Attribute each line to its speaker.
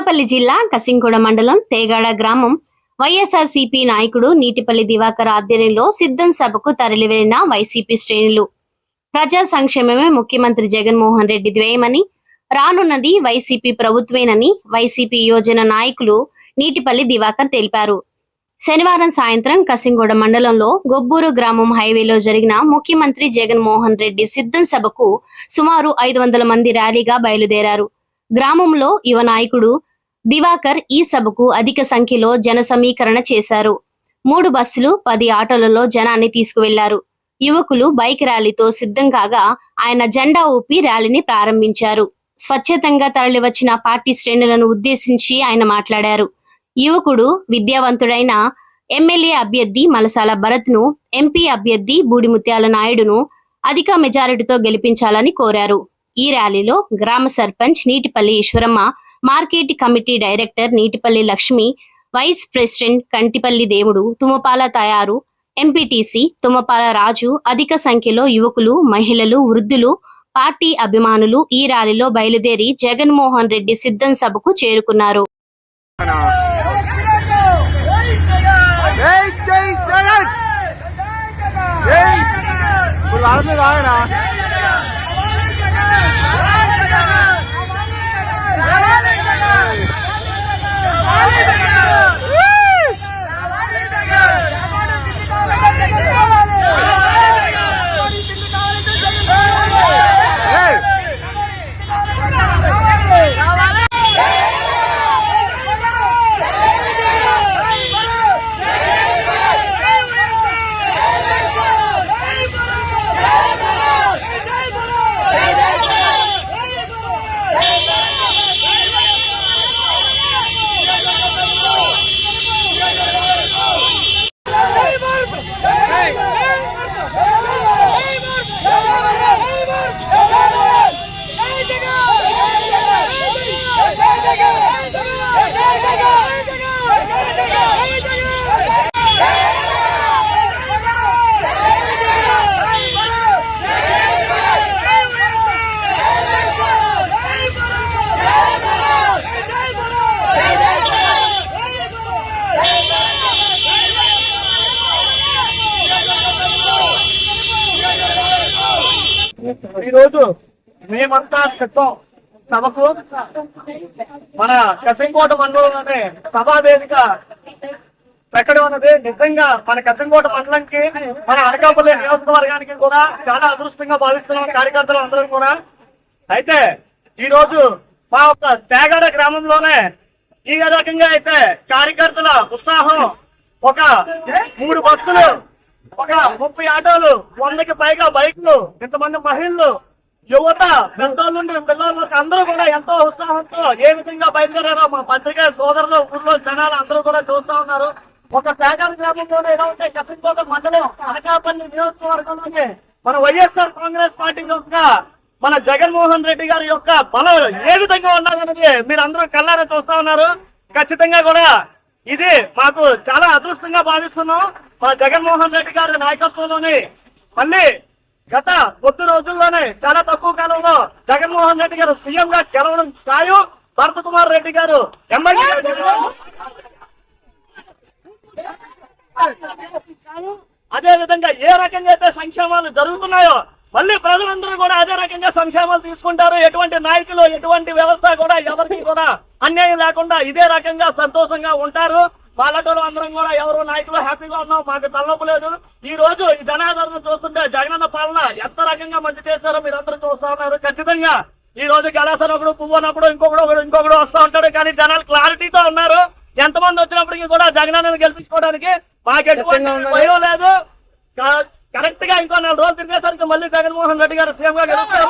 Speaker 1: అనకాపల్లి జిల్లా కసింగూడ మండలం తేగాడ గ్రామం. వైఎస్ఆర్సీపీ నాయకుడు నీటిపల్లి దివాకర్ ఆధ్వర్యంలో సిద్ధం సభకు తరలివెళ్ళిన వైసీపీ శ్రేణులు. ప్రజా సంక్షేమమే ముఖ్యమంత్రి జగన్మోహన్ రెడ్డి ద్వేయమని రానున్నది వైసీపీ ప్రభుత్వేనని వైసీపీ యోజన నాయకులు నీటిపల్లి దివాకర్ తెలిపారు. శనివారం సాయంత్రం కసింగూడ మండలంలో గొబ్బూరు గ్రామం హైవేలో జరిగిన ముఖ్యమంత్రి జగన్మోహన్ రెడ్డి సిద్ధం సభకు సుమారు ఐదు వందల మంది ర్యాలీగా బయలుదేరారు. గ్రామంలో యువ నాయకుడు దివాకర్ ఈ సభకు అధిక సంఖ్యలో జన సమీకరణ చేశారు. మూడు బస్సులు పది ఆటోలలో జనాన్ని తీసుకువెళ్ళారు. యువకులు బైక్ ర్యాలీతో సిద్ధం కాగా ఆయన జెండా ఊపి ర్యాలీని ప్రారంభించారు. స్వచ్ఛతంగా తరలివచ్చిన పార్టీ శ్రేణులను ఉద్దేశించి ఆయన మాట్లాడారు. యువకుడు విద్యావంతుడైన ఎమ్మెల్యే అభ్యర్థి మలసాల భరత్ను ఎంపీ అభ్యర్థి బూడిముత్యాల నాయుడును అధిక మెజారిటీతో గెలిపించాలని కోరారు. ఈ ర్యాలీలో గ్రామ sarpanch Neetipalli Eshwaramma market committee director Neetipalli Lakshmi vice president Kantipalli Devudu Tummapala తయారు ఎంపీటీసీ తుమ్మపాల రాజు అధిక సంఖ్యలో యువకులు మహిళలు వృద్ధులు పార్టీ అభిమానులు ఈ ర్యాలీలో బయలుదేరి జగన్మోహన్ రెడ్డి సిద్ధం సభకు చేరుకున్నారు.
Speaker 2: జై జై జగన్! జై
Speaker 3: ఈరోజు మేమంతా సిద్ధం సభకు మన కసింకోట మండలంలోనే సభా వేదిక పెట్టడం ఉన్నది నిజంగా మన కసింకోట మండలంకి మన అనకాపల్లి నియోజకవర్గానికి కూడా చాలా అదృష్టంగా భావిస్తున్నాం కార్యకర్తలు అందరూ కూడా. అయితే ఈ రోజు మా యొక్క తేగాడ గ్రామంలోనే ఈ రకంగా అయితే కార్యకర్తల ఉత్సాహం ఒక మూడు బస్సులు ఒక ముప్పై ఆటోలు వందకి పైగా బైక్లు ఇంతమంది మహిళలు యువత పెద్దోళ్ళ నుండి పిల్లలు అందరూ కూడా ఎంతో ఉత్సాహంతో ఏ విధంగా బయలుదేరారో మా పత్రికా సోదరులు ఊర్లో జనాలు అందరూ కూడా చూస్తా ఉన్నారు. ఒక పేదల గ్రామంలోనే ఎలా ఉంటే కసింకోట మండలం అనకాపల్లి నియోజకవర్గంలోనే మన వైఎస్ఆర్ కాంగ్రెస్ పార్టీ యొక్క మన జగన్మోహన్ రెడ్డి గారి యొక్క బలం ఏ విధంగా ఉండాలన్నది మీరు అందరూ కళ్ళారా చూస్తా ఉన్నారు. ఖచ్చితంగా కూడా ఇది మాకు చాలా అదృష్టంగా భావిస్తున్నాం. మా జగన్మోహన్ రెడ్డి గారి నాయకత్వంలోని మళ్ళీ గత కొద్ది రోజుల్లోనే చాలా తక్కువ కాలంలో జగన్మోహన్ రెడ్డి గారు సీఎం గా గెలవడం కాయు భరత కుమార్ రెడ్డి గారు ఎమ్మెల్యే అదే విధంగా ఏ రకంగా అయితే సంక్షేమాలు జరుగుతున్నాయో మళ్ళీ ప్రజలందరూ కూడా అదే రకంగా సంక్షేమాలు తీసుకుంటారు. ఎటువంటి నాయకులు ఎటువంటి వ్యవస్థ కూడా ఎవరికి కూడా అన్యాయం లేకుండా ఇదే రకంగా సంతోషంగా ఉంటారు. వాళ్ళటోళ్ళు అందరం కూడా ఎవరు నాయకులు హ్యాపీగా ఉన్నాం మాకు తలనొప్పి లేదు. ఈ రోజు ఈ జనాదరణ చూస్తుంటే జగనన్న పాలన ఎంత రకంగా మంచి చేశారో మీరు అందరూ చూస్తా ఉన్నారు. ఖచ్చితంగా ఈ రోజు గలాసనప్పుడు పువ్వు అన్నప్పుడు ఇంకొకడు ఒకడు ఇంకొకడు వస్తూ ఉంటాడు. కానీ జనాలు క్లారిటీతో ఉన్నారు. ఎంతమంది వచ్చినప్పటికీ కూడా జగనన్నను గెలిపించుకోవడానికి మాకు ఎటువంటి భయం లేదు. కరెక్ట్గా ఇంకో నాలుగు రోజులు తిరిగేసరికి మళ్ళీ జగన్మోహన్ రెడ్డి గారు సీఎం గా గెలుస్తారు